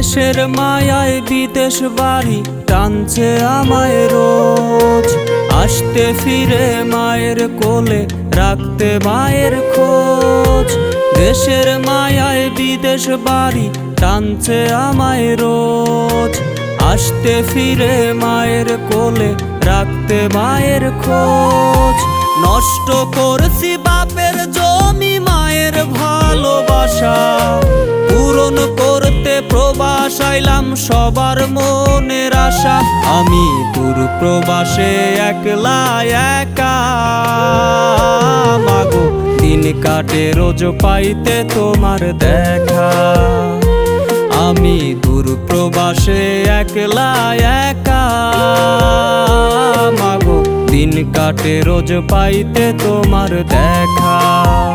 দেশের মায়ায় বিদেশ বাড়ি টানছে আমায় রোজ। আসতে ফিরে মায়ের কোলে রাখতে মায়ের খোঁজ। দেশের মায়ায় বিদেশ বাড়ি টানছে আমায় রোজ। আসতে ফিরে মায়ের কোলে রাখতে মায়ের খোঁজ। নষ্ট করছি বাপের জমি, মায়ের ভালোবাসা। প্রবাস সবার মনের আশা। আমি দূর প্রবাসে একলা একা। মাগো, দিন কাটে, রোজ পাইতে তোমার দেখা। আমি দূর প্রবাসে একলা একা। মাগো, দিন কাটে, রোজ পাইতে তোমার দেখা।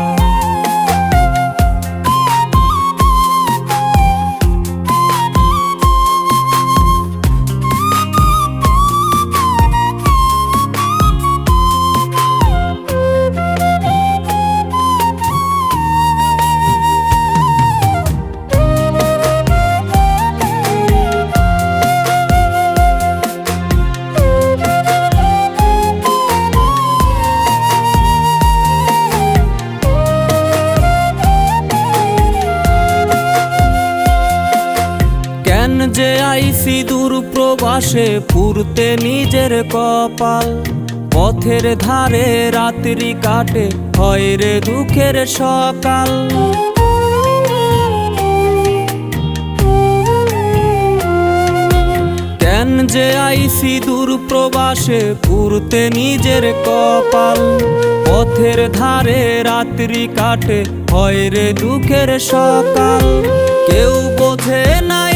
যে আইসি দূর প্রবাসে পুরতে নিজের কপাল। পথের ধারে রাত্রি কাটে, হয় রে দুঃখের সকাল। কেন যে আইসি দূর প্রবাসে পুরতে নিজের কপাল। পথের ধারে রাত্রি কাটে, হয় রে দুঃখের সকাল। কেউ বোঝে না এই আমাকে টাকার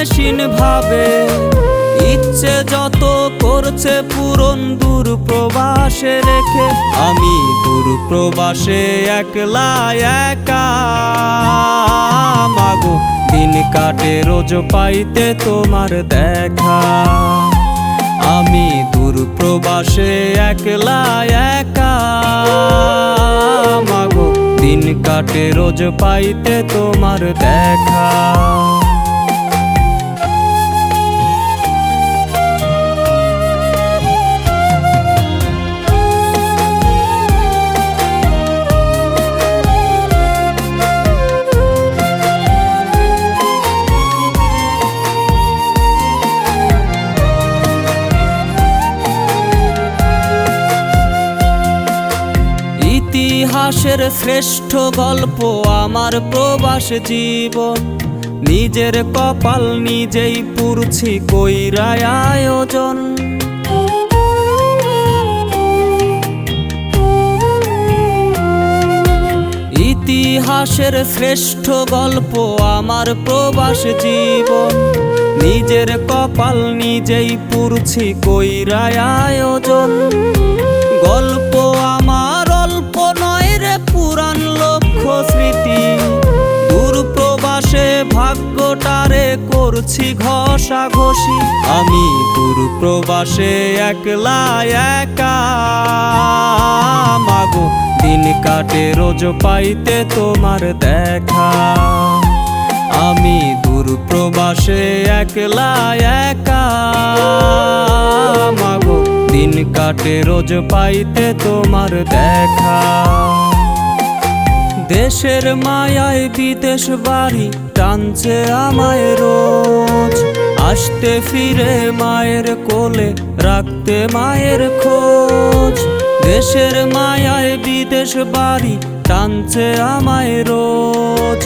মেশিন ভাবে। ইচ্ছে যত করছে পূরণ দূর প্রবাসে রেখে, আমি দূর প্রবাসে একলা একা। মাগো, দিন কাটে রোজ পাইতে তোমার দেখা। আমি দূর প্রবাসে একলা একা। মাগো, দিন কাটে রোজ পাইতে তোমার দেখা। ইতিহাসের শ্রেষ্ঠ গল্প আমার প্রবাস জীবন। নিজের কপাল নিজেই পুরছি কইরায় আয়োজন। ইতিহাসের শ্রেষ্ঠ গল্প আমার প্রবাস জীবন। নিজের কপাল নিজেই পুরছি কইরায় আয়োজন। গল্প ভাগ্যটারে করছি ঘষা ঘষি। আমি দূর প্রবাসে একলা একা। মাগো, দিন কাটে, রোজ পাইতে তোমার দেখা। আমি দূর প্রবাসে একলা একা। মাগো, দিন কাটে, রোজ পাইতে তোমার দেখা। দেশের মায়ায় বিদেশ বাড়ি টানছে আমায় রোজ। আসতে ফিরে মায়ের কোলে রাখতে মায়ের খোঁজ। দেশের মায়ায় বিদেশ বাড়ি টানছে আমায় রোজ।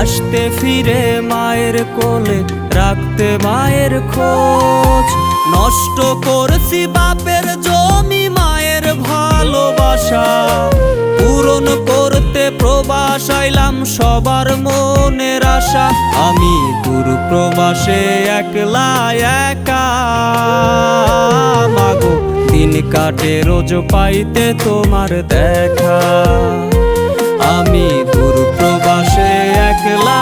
আসতে ফিরে মায়ের কোলে রাখতে মায়ের খোঁজ। নষ্ট করছি বাপের বাসাইলাম সবার মনের আশা। আমি গুরু প্রবাসে একলা, একা। মাগো, দিন কাটে, রোজ পাইতে তোমার দেখা। আমি দূর প্রবাসে একলা